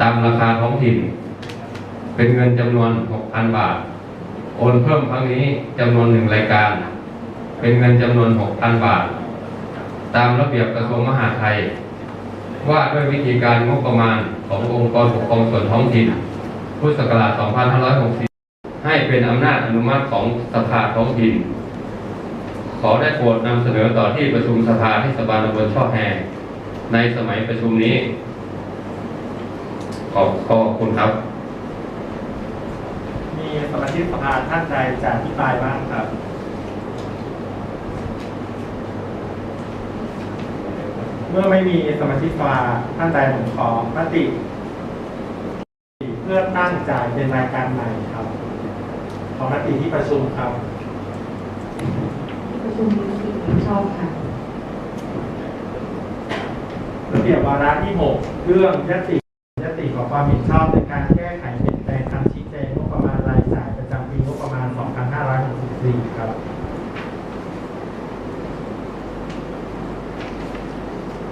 ตามราคาท้องถิ่น เป็นเงินจำนวน 6,000 บาท โอนเพิ่มครั้งนี้จำนวนหนึ่งรายการ เป็นเงินจำนวน 6,000 บาท ตามระเบียบกระทรวงมหาดไทย ว่าด้วยวิธีการงบประมาณขององค์กรปกครองส่วนท้องถิ่น พุทธศักราช 2560 ให้เป็นอำนาจอนุมัติของสภาท้องถิ่น ขอได้โปรดนำเสนอต่อที่ประชุมสภาเทศบาลตำบลช่อแฮในสมัยประชุมนี้ ขอบขอบคุณครับ มีสมาชิกสภาท่านใดจะอธิบายบ้างครับเมื่อไม่มีสมาชิกสภาท่านใดผมขอมติเพื่อตั้งจ่ายเป็นรายการใหม่ครับ ขอมติที่ประชุมครับ ประชุมมีมติชอบค่ะระเบียบวาระที่ 6 เรื่องยติยติขอ ความเห็นชอบในการแก้ไขเปลี่ยนแปลงคำชี้แจงงบประมาณรายจ่ายประจำปีงบประมาณ 2564 ครับ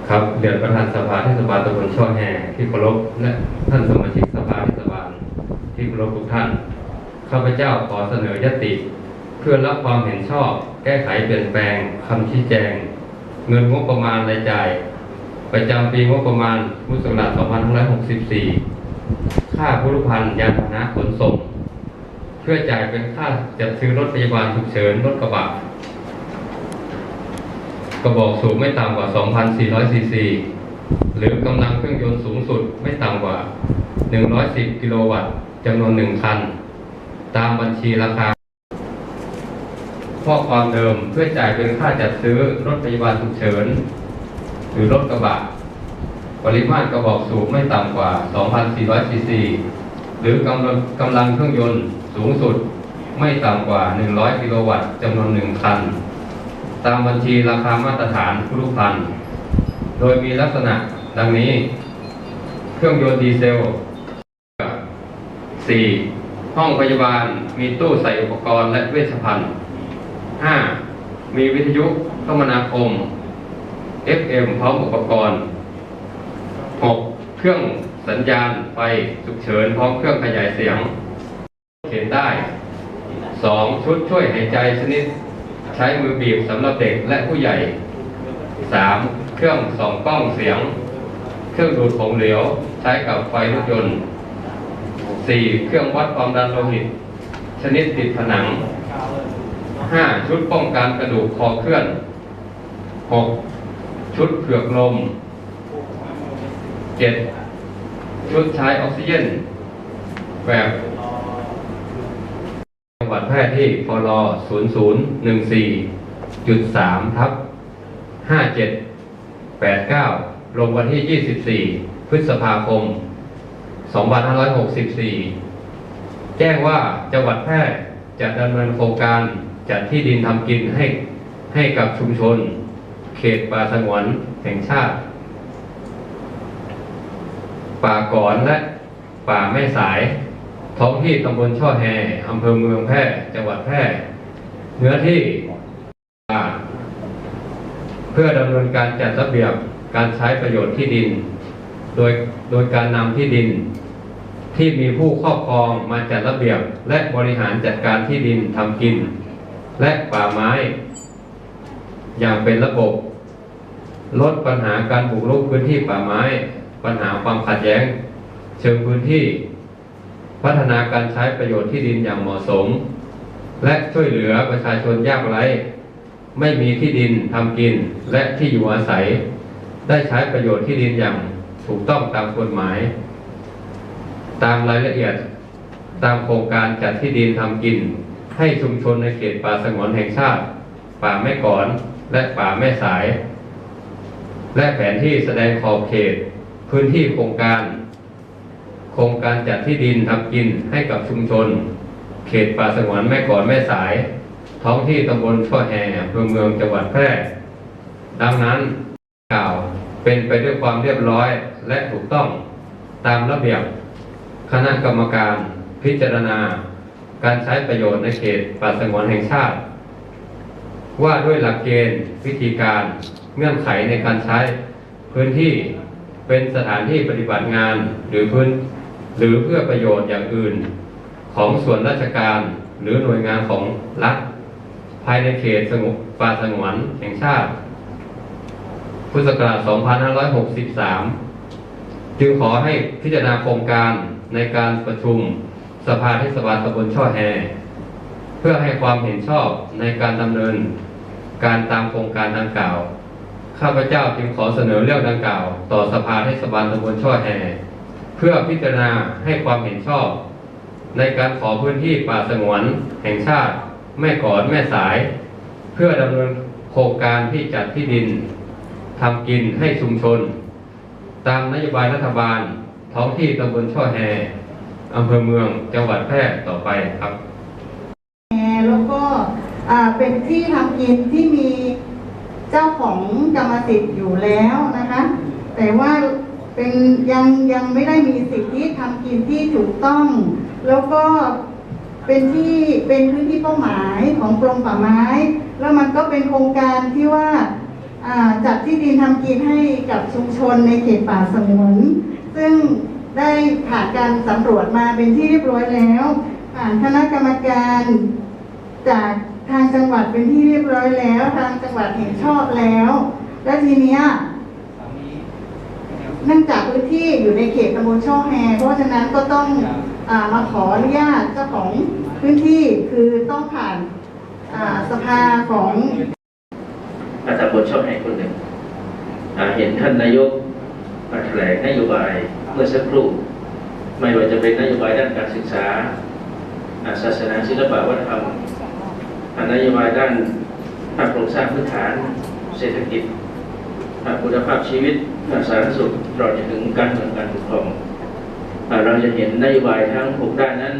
ครับเรียนประธานสภาเทศบาลตำบลช่อแฮที่เคารพและท่านสมาชิกสภาเทศบาลที่เคารพทุกท่าน ข้าพเจ้าขอเสนอยติ เพื่อรับความเห็นชอบ แก้ไขเปลี่ยนแปลงคำชี้แจง เงินงบประมาณรายจ่ายประจำปีงบประมาณพุทธศักราช2564 ค่าผู้รุพันธ์ยานพาหนะขนส่ง เพื่อจ่ายเป็นค่าจัดซื้อรถพยาบาลฉุกเฉินรถกระบะกระบอกสูบไม่ต่ำกว่า 2,400ซีซีหรือกำลังเครื่องยนต์สูงสุดไม่ต่ำกว่า 110 กิโลวัตต์จำนวน1คัน ตามบัญชีราคาข้อความเดิมเพื่อจ่ายเป็นค่าจัดซื้อรถพยาบาลฉุกเฉิน หรือรถกระบะ ปริมาตรกระบอกสูบไม่ต่ำกว่า 2,400 ซีซี หรือกำลังกำลังเครื่องยนต์สูงสุดไม่ต่ำกว่า 100 กิโลวัตต์จำนวน1คัน ตามบัญชีราคามาตรฐานผู้รุพัน โดยมีลักษณะดังนี้ เครื่องยนต์ดีเซล 4. ห้องพยาบาลมีตู้ใส่อุปกรณ์และเวชภัณฑ์ 5. มีวิทยุคมนาคม FM พร้อมอุปกรณ์ 6. เครื่องสัญญาณไฟฉุกเฉินพร้อมเครื่องขยายเสียง เขียนได้ 2. ชุดช่วยหายใจชนิด ใช้มือบีบสำหรับเด็กและผู้ใหญ่ 3. เครื่องส่องกล้องเสียง เครื่องดูดผงเหลว ใช้กับไฟรถยนต์ 4. เครื่องวัดความดันโลหิต ชนิดติดผนัง 5. ชุดป้องกันกระดูกคอเคลื่อน 6. ชุดเผือกลม 7. ชุดใช้ออกซิเจนแบบจังหวัดแพร่ที่พล0014.3ทับ5789 ลงวันที่ 24 พฤษภาคม 2564 แจ้งว่าจังหวัดแพร่จะดำเนินโครงการจัดที่ดินทำกินให้ให้กับชุมชน เขตป่าสงวนแห่งชาติ ป่าก่อนและป่าแม่สาย ท้องที่ตำบลช่อแฮอำเภอเมืองแพร่จังหวัดแพร่เนื้อที่เพื่อดำเนินการจัดระเบียบการใช้ประโยชน์ที่ดิน โดยโดยการนำที่ดิน ที่มีผู้ครอบครองมาจัดระเบียบ และบริหารจัดการที่ดินทำกิน และป่าไม้ อย่างเป็นระบบ ลดปัญหาการบุกรุกพื้นที่ป่าไม้ ปัญหาความขัดแย้ง เชิงพื้นที่ พัฒนาการใช้ประโยชน์ที่ดินอย่างเหมาะสม และช่วยเหลือประชาชนยากไร้ ไม่มีที่ดินทำกินและที่อยู่อาศัย ได้ใช้ประโยชน์ที่ดินอย่างถูกต้องตามกฎหมาย ตามรายละเอียดตามโครงการจัดที่ดินทำกิน ให้ชุมชนในเขตป่าสงวนแห่งชาติ ป่าแม่กอนและป่าแม่สาย และแผนที่แสดงขอบเขต พื้นที่โครงการ โครงการจัดที่ดินทำกินให้กับชุมชน เขตป่าสงวนแม่กอนแม่สาย ท้องที่ตำบลช่อแฮอำเภอเมืองจังหวัดแพร่ ดังนั้นกล่าวเป็นไปด้วยความเรียบร้อยและถูกต้องตามระเบียบ คณะกรรมการพิจารณา การใช้ประโยชน์ในเขตป่าสงวนแห่งชาติ ว่าด้วยหลักเกณฑ์วิธีการเงื่อนไขในการใช้พื้นที่ เป็นสถานที่ปฏิบัติงานหรือพื้นหรือเพื่อประโยชน์อย่างอื่น ของส่วนราชการหรือหน่วยงานของรัฐ ภายในเขตสงบป่าสงวนแห่งชาติ พุทธศักราช 2563 จึงขอให้พิจารณาโครงการในการประชุมสภาเทศบาลตำบลช่อแฮ เพื่อให้ความเห็นชอบในการดำเนิน การตามโครงการดังกล่าว ข้าพเจ้าจึงขอเสนอเรื่องดังกล่าว ต่อสภาเทศบาลตำบลช่อแฮเพื่อพิจารณาให้ความเห็นชอบ ในการขอพื้นที่ป่าสงวนแห่งชาติ แม่กอดแม่สาย เพื่อดำเนินโครงการที่จัดที่ดินทำกินให้ชุมชน ตามนโยบายรัฐบาล ท้องที่ตำบลช่อแฮอำเภอเมืองจังหวัดแพร่ต่อไปครับแล้วก็อ่าเป็นที่ทำกินที่มี เจ้าของกรรมสิทธิ์อยู่แล้วนะคะ แต่ว่าเป็นยังยังไม่ได้มีสิทธิทำกินที่ถูกต้อง แล้วก็เป็นที่เป็นพื้นที่เป้าหมายของกรมป่าไม้ แล้วมันก็เป็นโครงการที่ว่าจัดที่ดินทำกินให้กับชุมชนในเขตป่าสงวนซึ่งได้ผ่านการสำรวจมาเป็นที่เรียบร้อยแล้วผ่านคณะกรรมการจาก ทางจังหวัดเป็นที่เรียบร้อยแล้ว ทางจังหวัดเห็นชอบแล้ว แล้วทีเนี้ยเนื่องจากพื้นที่อยู่ในเขตตำบลช่อแฮเพราะฉะนั้นก็ต้องอามาขออนุญาตเจ้าของพื้นที่คือต้องผ่านอ่าสภาของอาจารย์บนชอบให้คนหนึ่งอ่าเห็นท่านนายกมาแถลงนโยบายเมื่อสักครู่ ไม่ว่าจะเป็นนโยบายด้านการศึกษาอ่าศาสนาศิลปะวัฒนธรรมอ่า นโยบายด้านภาคโครงสร้างพื้นฐาน เศรษฐกิจอ่าคุณภาพชีวิตสาธารณสุขตลอดจนถึงการเมืองการปกครองเราจะเห็นนโยบายทั้งหกด้านนั้น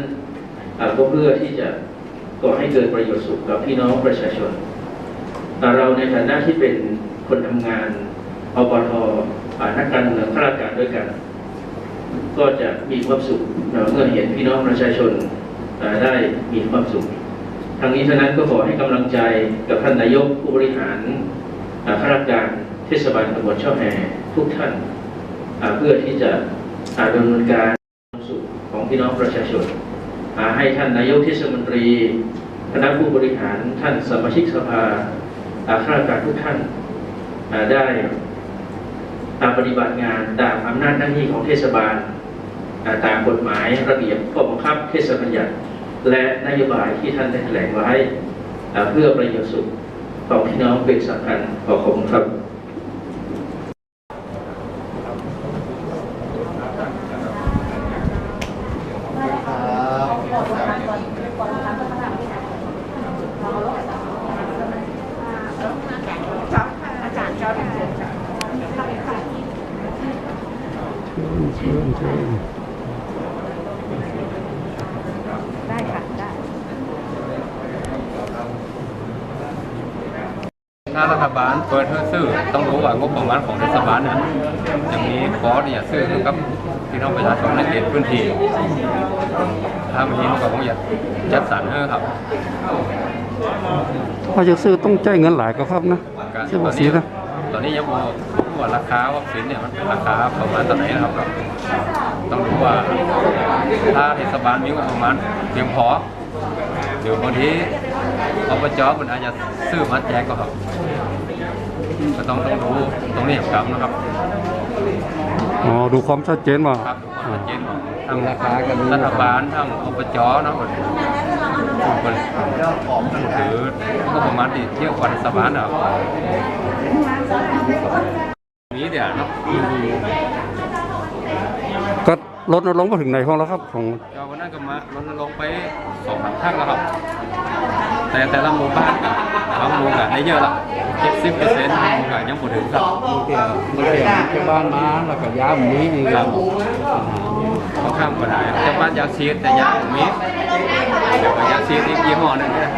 ก็เพื่อที่จะก่อให้เกิดประโยชน์สุขกับพี่น้องประชาชน เราในฐานะที่เป็นคนทำงานอบทนักการเมืองข้าราชการด้วยกัน ก็จะมีความสุขเมื่อเห็นพี่น้องประชาชนได้มีความสุข ทางนี้ท่านั้นก็ขอให้กำลังใจกับท่านนายกผู้บริหารข้าราชการเทศบาลตำบลช่อแฮทุกท่านเพื่อที่จะดำเนินการความสุขของพี่น้องประชาชนให้ท่านนายกเทศมนตรีคณะผู้บริหารท่านสมาชิกสภาข้าราชการทุกท่านได้ตามปฏิบัติงานตามอำนาจหน้าที่ของเทศบาลตามกฎหมายระเบียบข้อบังคับเทศบัญญัติ และนโยบายที่ท่านได้แถลงไว้เพื่อประโยชน์สุขของพี่น้องเป็นสำคัญขอขอบคุณครับได้ค่ะ ได้ ถ้ารัฐบาลเปิดให้ซื้อต้องรู้ว่างบประมาณของเทศบาลนั้นจะมีคอร์สเนี่ยซื้อให้กับพี่น้องประชาชนในเขตพื้นที่ถ้ามีก็คงอยากจัดสรรให้ครับถ้าจะซื้อต้องจ่ายเงินหลายก็ครับนะการเสียตอภานษีนี้นะตอนนี้ยังบอกว่าราคาวัคซีนเนี่ยมันเป็นราคาประมาณเท่าไหร่นะครับต้องรู้ว่าถ้าเทศบาลมีงบประมาณเพียงพอ เดี๋ยวบางทีอบจมันอาจจะซื้อมาแจกก็ครับ ก็ต้องต้องรู้ตรงนี้ครับนะครับอ๋อดูความชัดเจนว่าครับชัดเจนของทางราคากันรัฐบาลทางอบจเนาะมันมันถืองบประมาณที่เที่ยวกว่าเทศบาลอะนี้เดี๋ยวเนาะ ก็ลดลงมาถึงไหนของแล้วครับของก็วันนั้นก็มารณรงค์ไปสองสามครั้งแล้วครับ แต่แต่ละหมู่บ้านกับบางหมู่กันได้เยอะละเจ็ดสิบเปอร์เซ็นต์หมู่กันยังบ่ถึงครับเกี่ยวเกี่ยวที่บ้านมาแล้วก็ย้ำนี้อีกครับเขาข้ามก็ได้แต่บ้านอยากซีดแต่ยาบ่มีเดี๋ยวก็อยากซีดอีกยี่ห้อหนึงเนี่ย